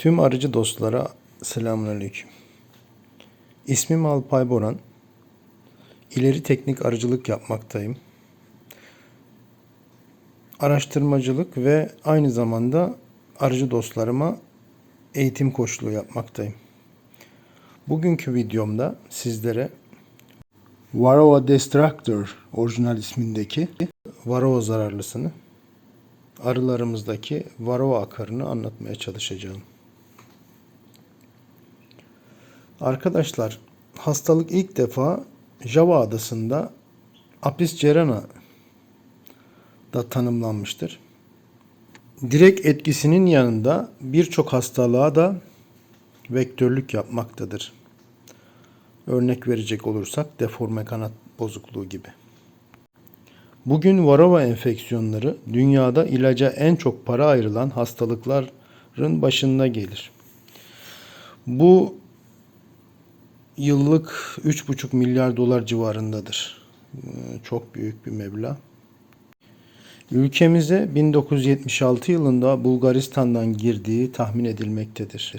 Tüm arıcı dostlara selamünaleyküm. İsmim Alpay Boran. İleri teknik arıcılık yapmaktayım. Araştırmacılık ve aynı zamanda arıcı dostlarıma eğitim koçluğu yapmaktayım. Bugünkü videomda sizlere Varroa Destructor orijinal ismindeki Varroa zararlısını arılarımızdaki varroa akarını anlatmaya çalışacağım. Arkadaşlar hastalık ilk defa Java adasında Apis cerana da tanımlanmıştır. Direkt etkisinin yanında birçok hastalığa da vektörlük yapmaktadır. Örnek verecek olursak deforme kanat bozukluğu gibi. Bugün varroa enfeksiyonları dünyada ilaca en çok para ayrılan hastalıkların başında gelir. Bu yıllık 3,5 milyar dolar civarındadır. Ee, Çok büyük bir meblağ. Ülkemize 1976 yılında Bulgaristan'dan girdiği tahmin edilmektedir.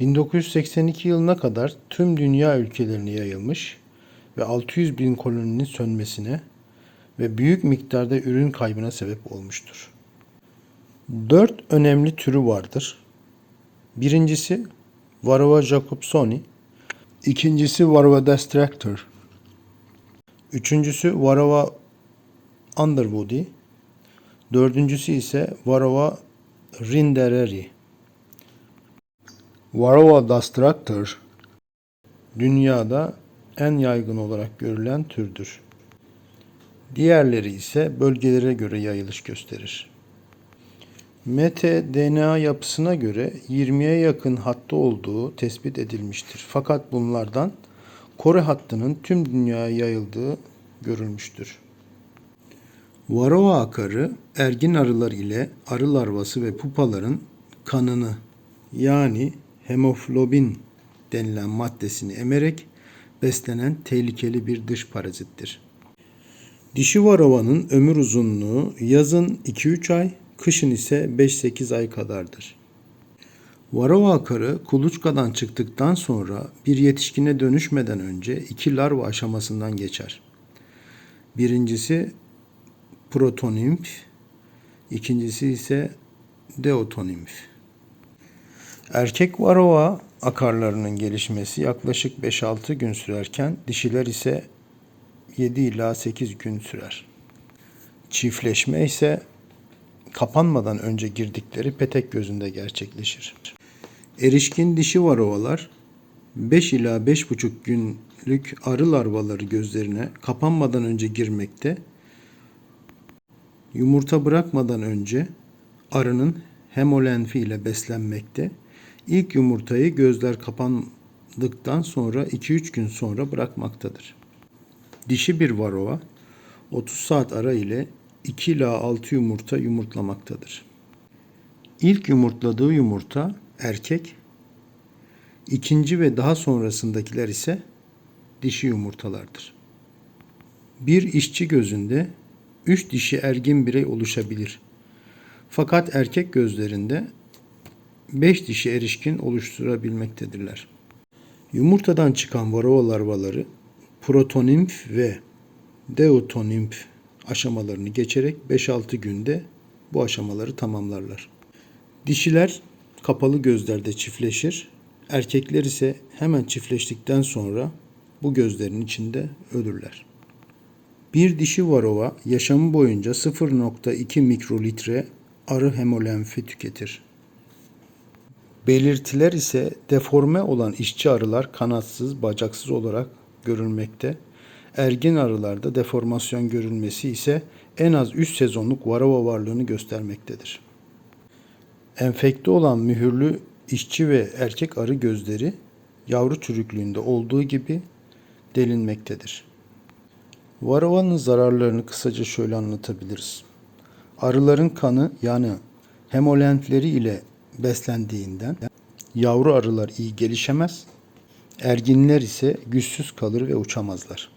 1982 yılına kadar tüm dünya ülkelerine yayılmış ve 600 bin koloninin sönmesine ve büyük miktarda ürün kaybına sebep olmuştur. Dört önemli türü vardır. Birincisi Varroa jacobsoni, ikincisi Varroa destructor, üçüncüsü Varroa underwoodi, dördüncüsü ise Varroa rindereri. Varroa destructor dünyada en yaygın olarak görülen türdür. Diğerleri ise bölgelere göre yayılış gösterir. mtDNA yapısına göre 20'ye yakın hattı olduğu tespit edilmiştir. Fakat bunlardan Kore hattının tüm dünyaya yayıldığı görülmüştür. Varroa akarı ergin arılar ile arı larvası ve pupaların kanını yani hemoflobin denilen maddesini emerek beslenen tehlikeli bir dış parazittir. Dişi varovanın ömür uzunluğu yazın 2-3 ay, kışın ise 5-8 ay kadardır. Varova akarı kuluçkadan çıktıktan sonra bir yetişkine dönüşmeden önce iki larva aşamasından geçer. Birincisi protonimf, ikincisi ise deotonimf. Erkek varroa akarlarının gelişmesi yaklaşık 5-6 gün sürerken dişiler ise 7 ila 8 gün sürer. Çiftleşme ise kapanmadan önce girdikleri petek gözünde gerçekleşir. Erişkin dişi varovalar 5 ila 5,5 günlük arı larvaları gözlerine kapanmadan önce girmekte, yumurta bırakmadan önce arının hemolenfi ile beslenmekte, ilk yumurtayı gözler kapandıktan sonra 2-3 gün sonra bırakmaktadır. Dişi bir varroa 30 saat ara ile 2 ila 6 yumurta yumurtlamaktadır. İlk yumurtladığı yumurta erkek, ikinci ve daha sonrasındakiler ise dişi yumurtalardır. Bir işçi gözünde 3 dişi ergin birey oluşabilir. Fakat erkek gözlerinde 5 dişi erişkin oluşturabilmektedirler. Yumurtadan çıkan varroa larvaları protonimf ve deutonimf aşamalarını geçerek 5-6 günde bu aşamaları tamamlarlar. Dişiler kapalı gözlerde çiftleşir, erkekler ise hemen çiftleştikten sonra bu gözlerin içinde ölürler. Bir dişi varova yaşamı boyunca 0.2 mikrolitre arı hemolenfi tüketir. Belirtiler ise deforme olan işçi arılar kanatsız, bacaksız olarak görülmekte. Ergin arılarda deformasyon görülmesi ise en az 3 sezonluk varroa varlığını göstermektedir. Enfekte olan mühürlü işçi ve erkek arı gözleri yavru çürüklüğünde olduğu gibi delinmektedir. Varroanın zararlarını kısaca şöyle anlatabiliriz. Arıların kanı yani hemolenfleri ile beslendiğinden yavru arılar iyi gelişemez, erginler ise güçsüz kalır ve uçamazlar.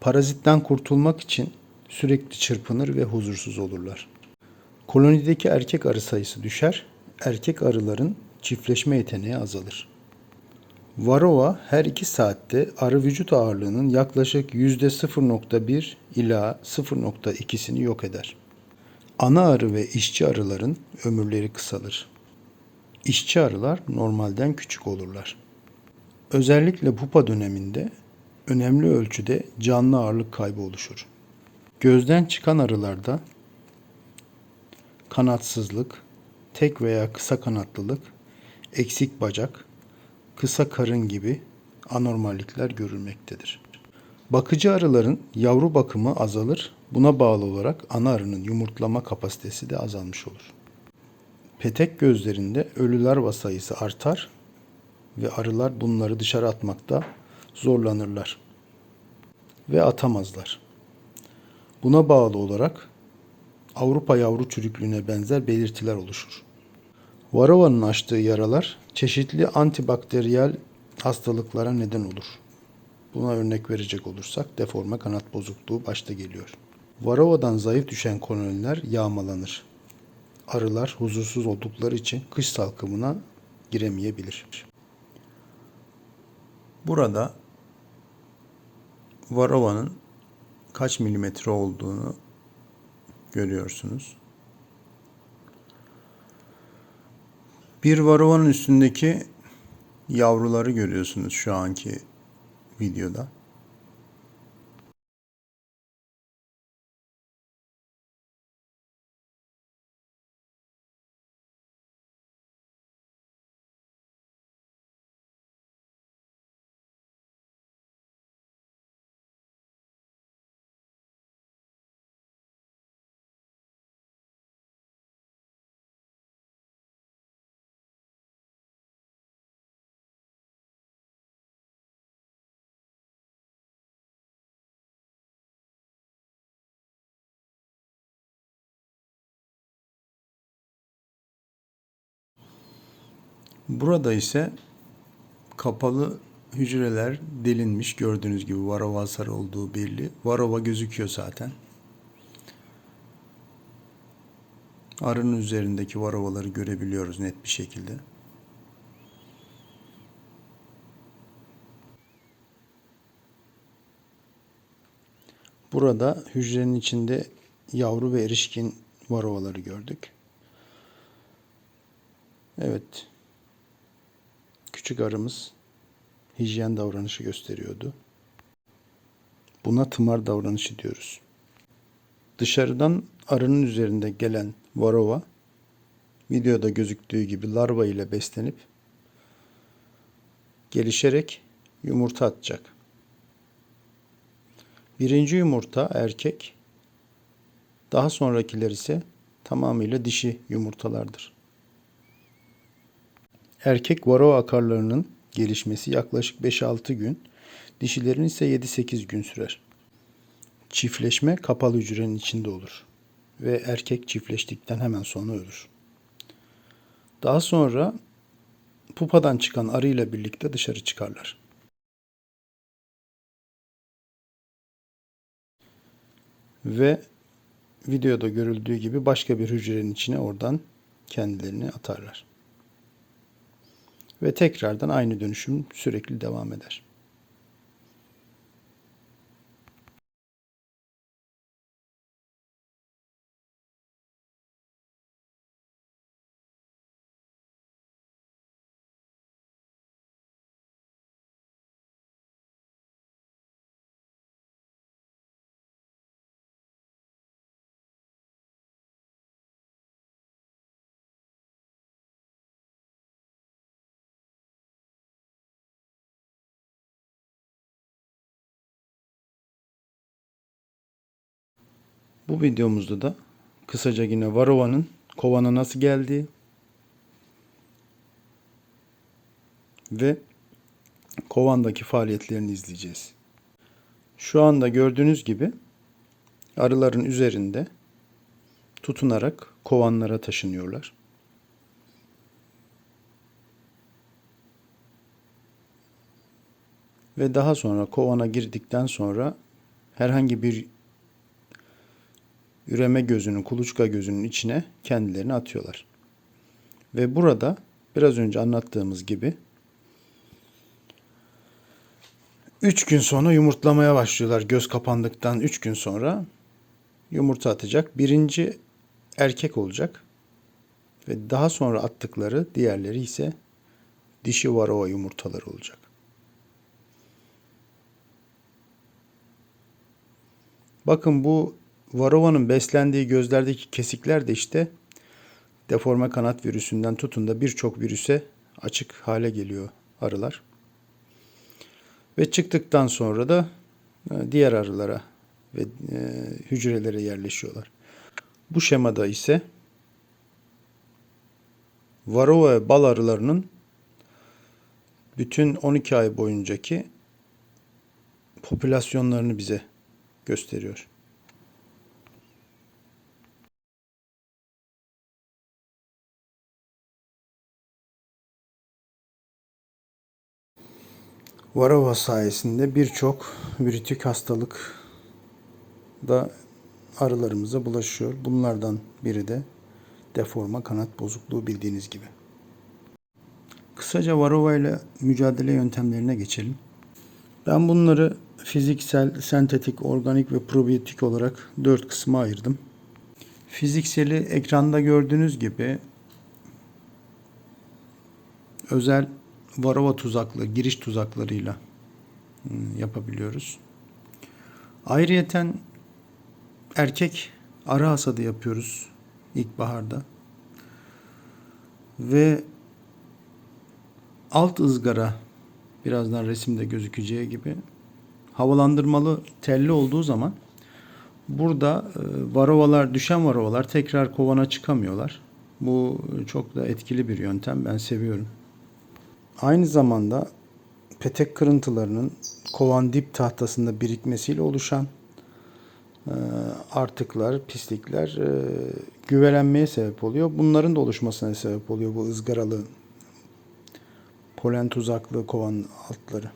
Parazitten kurtulmak için sürekli çırpınır ve huzursuz olurlar. Kolonideki erkek arı sayısı düşer, erkek arıların çiftleşme yeteneği azalır. Varroa her 2 saatte arı vücut ağırlığının yaklaşık %0.1 ila 0.2'sini yok eder. Ana arı ve işçi arıların ömürleri kısalır. İşçi arılar normalden küçük olurlar. Özellikle pupa döneminde önemli ölçüde canlı ağırlık kaybı oluşur. Gözden çıkan arılarda kanatsızlık, tek veya kısa kanatlılık, eksik bacak, kısa karın gibi anormallikler görülmektedir. Bakıcı arıların yavru bakımı azalır. Buna bağlı olarak ana arının yumurtlama kapasitesi de azalmış olur. Petek gözlerinde ölü larva sayısı artar ve arılar bunları dışarı atmakta zorlanırlar ve atamazlar. Buna bağlı olarak Avrupa yavru çürüklüğüne benzer belirtiler oluşur. Varova'nın açtığı yaralar çeşitli antibakteriyel hastalıklara neden olur. Buna örnek verecek olursak deforme kanat bozukluğu başta geliyor. Varova'dan zayıf düşen koloniler yağmalanır. Arılar huzursuz oldukları için kış salkımına giremeyebilir. Burada Varova'nın kaç milimetre olduğunu görüyorsunuz. Bir varovanın üstündeki yavruları görüyorsunuz şu anki videoda. Burada ise kapalı hücreler delinmiş. Gördüğünüz gibi varova hasarı olduğu belli. Varova gözüküyor zaten. Arının üzerindeki varovaları görebiliyoruz net bir şekilde. Burada hücrenin içinde yavru ve erişkin varovaları gördük. Evet. Küçük arımız hijyen davranışı gösteriyordu. Buna tımar davranışı diyoruz. Dışarıdan arının üzerinde gelen varova videoda gözüktüğü gibi larva ile beslenip gelişerek yumurta atacak. Birinci yumurta erkek, daha sonrakiler ise tamamıyla dişi yumurtalardır. Erkek varroa akarlarının gelişmesi yaklaşık 5-6 gün, dişilerin ise 7-8 gün sürer. Çiftleşme kapalı hücrenin içinde olur ve erkek çiftleştikten hemen sonra ölür. Daha sonra pupadan çıkan arıyla birlikte dışarı çıkarlar. Ve videoda görüldüğü gibi başka bir hücrenin içine oradan kendilerini atarlar. Ve tekrardan aynı dönüşüm sürekli devam eder. Bu videomuzda da kısaca yine Varova'nın kovana nasıl geldiği ve kovandaki faaliyetlerini izleyeceğiz. Şu anda gördüğünüz gibi arıların üzerinde tutunarak kovanlara taşınıyorlar. Ve daha sonra kovana girdikten sonra herhangi bir üreme gözünün, kuluçka gözünün içine kendilerini atıyorlar. Ve burada biraz önce anlattığımız gibi 3 gün sonra yumurtlamaya başlıyorlar. Göz kapandıktan 3 gün sonra yumurta atacak. Birinci erkek olacak. Ve daha sonra attıkları diğerleri ise dişi varova yumurtaları olacak. Bakın bu varovanın beslendiği gözlerdeki kesikler de işte deforme kanat virüsünden tutun da birçok virüse açık hale geliyor arılar. Ve çıktıktan sonra da e, diğer arılara ve e, hücrelere yerleşiyorlar. Bu şemada ise varova ve bal arılarının bütün 12 ay boyuncaki popülasyonlarını bize gösteriyor. Varava sayesinde birçok virütik hastalık da arılarımıza bulaşıyor. Bunlardan biri de deforma kanat bozukluğu bildiğiniz gibi. Kısaca varova ile mücadele yöntemlerine geçelim. Ben bunları fiziksel, sentetik, organik ve probiyotik olarak dört kısma ayırdım. Fizikseli ekranda gördüğünüz gibi özel varova tuzaklı, giriş tuzaklarıyla hmm, yapabiliyoruz. Ayrıyeten erkek arı hasadı yapıyoruz ilkbaharda. Ve alt ızgara birazdan resimde gözükeceği gibi havalandırmalı telli olduğu zaman burada e, varovalar, düşen varovalar tekrar kovana çıkamıyorlar. Bu çok da etkili bir yöntem. Ben seviyorum. Aynı zamanda petek kırıntılarının kovan dip tahtasında birikmesiyle oluşan e, artıklar, pislikler e, güvelenmeye sebep oluyor. Bunların da oluşmasına sebep oluyor bu ızgaralı polen tuzaklı kovan altları.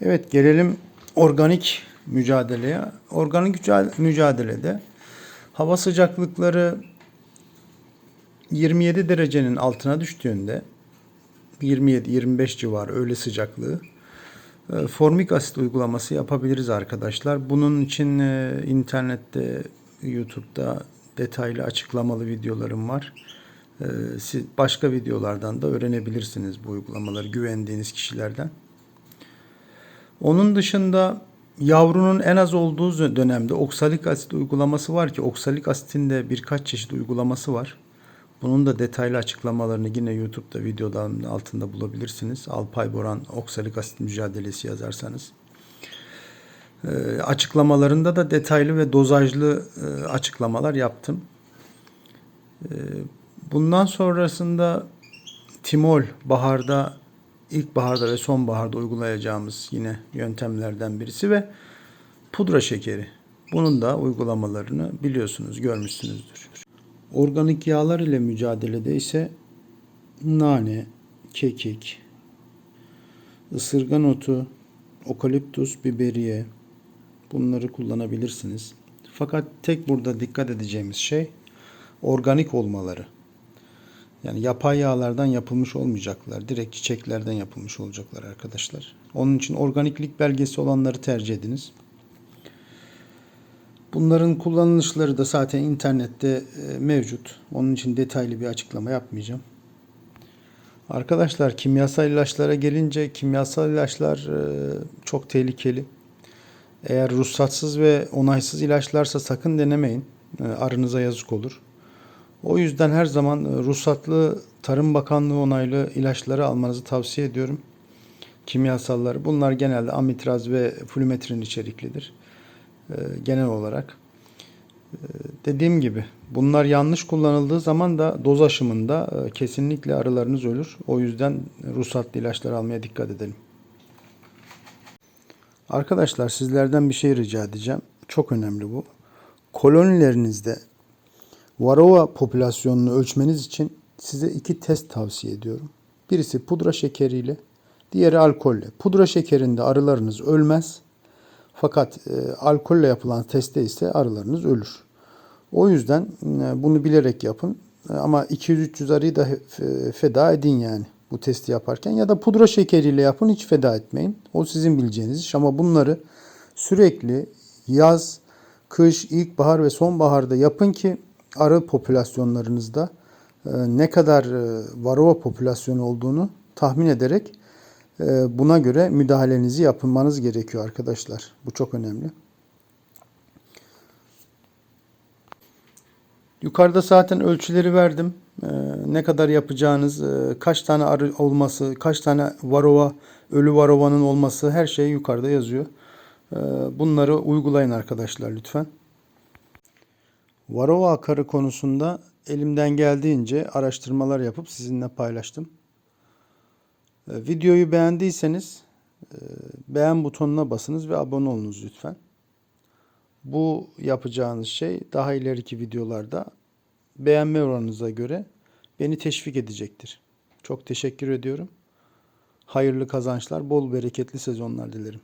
Evet gelelim organik mücadeleye. Organik mücadelede hava sıcaklıkları 27 derecenin altına düştüğünde 27-25 civarı öğle sıcaklığı e, formik asit uygulaması yapabiliriz arkadaşlar. Bunun için e, internette, YouTube'da detaylı açıklamalı videolarım var. E, siz başka videolardan da öğrenebilirsiniz bu uygulamaları güvendiğiniz kişilerden. Onun dışında yavrunun en az olduğu dönemde oksalik asit uygulaması var ki oksalik asitin de birkaç çeşit uygulaması var. Bunun da detaylı açıklamalarını yine YouTube'da videoların altında bulabilirsiniz. Alpay Boran oksalik asit mücadelesi yazarsanız. E, açıklamalarında da detaylı ve dozajlı e, açıklamalar yaptım. E, bundan sonrasında timol baharda ilkbaharda ve sonbaharda uygulayacağımız yine yöntemlerden birisi ve pudra şekeri. Bunun da uygulamalarını biliyorsunuz, görmüşsünüzdür. Organik yağlar ile mücadelede ise nane, kekik, ısırgan otu, okaliptus, biberiye bunları kullanabilirsiniz. Fakat tek burada dikkat edeceğimiz şey organik olmaları. Yani yapay yağlardan yapılmış olmayacaklar. Direkt çiçeklerden yapılmış olacaklar arkadaşlar. Onun için organiklik belgesi olanları tercih ediniz. Bunların kullanılışları da zaten internette e, mevcut. Onun için detaylı bir açıklama yapmayacağım. Arkadaşlar kimyasal ilaçlara gelince kimyasal ilaçlar e, çok tehlikeli. Eğer ruhsatsız ve onaysız ilaçlarsa sakın denemeyin. E, arınıza yazık olur. O yüzden her zaman ruhsatlı Tarım Bakanlığı onaylı ilaçları almanızı tavsiye ediyorum. Kimyasalları. Bunlar genelde amitraz ve flumetrin içeriklidir. E, genel olarak. E, dediğim gibi bunlar yanlış kullanıldığı zaman da doz aşımında e, kesinlikle arılarınız ölür. O yüzden ruhsatlı ilaçlar almaya dikkat edelim. Arkadaşlar sizlerden bir şey rica edeceğim. Çok önemli bu. Kolonilerinizde varroa popülasyonunu ölçmeniz için size iki test tavsiye ediyorum. Birisi pudra şekeriyle, diğeri alkolle. Pudra şekerinde arılarınız ölmez. Fakat e, alkolle yapılan testte ise arılarınız ölür. O yüzden e, bunu bilerek yapın. E, Ama 200-300 arıyı da fe- feda edin yani bu testi yaparken. Ya da pudra şekeriyle yapın hiç feda etmeyin. O sizin bileceğiniz iş. Ama bunları sürekli yaz, kış, ilkbahar ve sonbaharda yapın ki arı popülasyonlarınızda e, ne kadar e, varroa popülasyonu olduğunu tahmin ederek buna göre müdahalenizi yapmanız gerekiyor arkadaşlar. Bu çok önemli. Yukarıda zaten ölçüleri verdim. Ee, ne kadar yapacağınız, e, kaç tane arı olması, kaç tane varova, ölü varovanın olması her şey yukarıda yazıyor. Ee, bunları uygulayın arkadaşlar lütfen. Varova akarı konusunda elimden geldiğince araştırmalar yapıp sizinle paylaştım. Ee, videoyu beğendiyseniz e, beğen butonuna basınız ve abone olunuz lütfen. Bu yapacağınız şey daha ileriki videolarda beğenme oranınıza göre beni teşvik edecektir. Çok teşekkür ediyorum. Hayırlı kazançlar, bol bereketli sezonlar dilerim.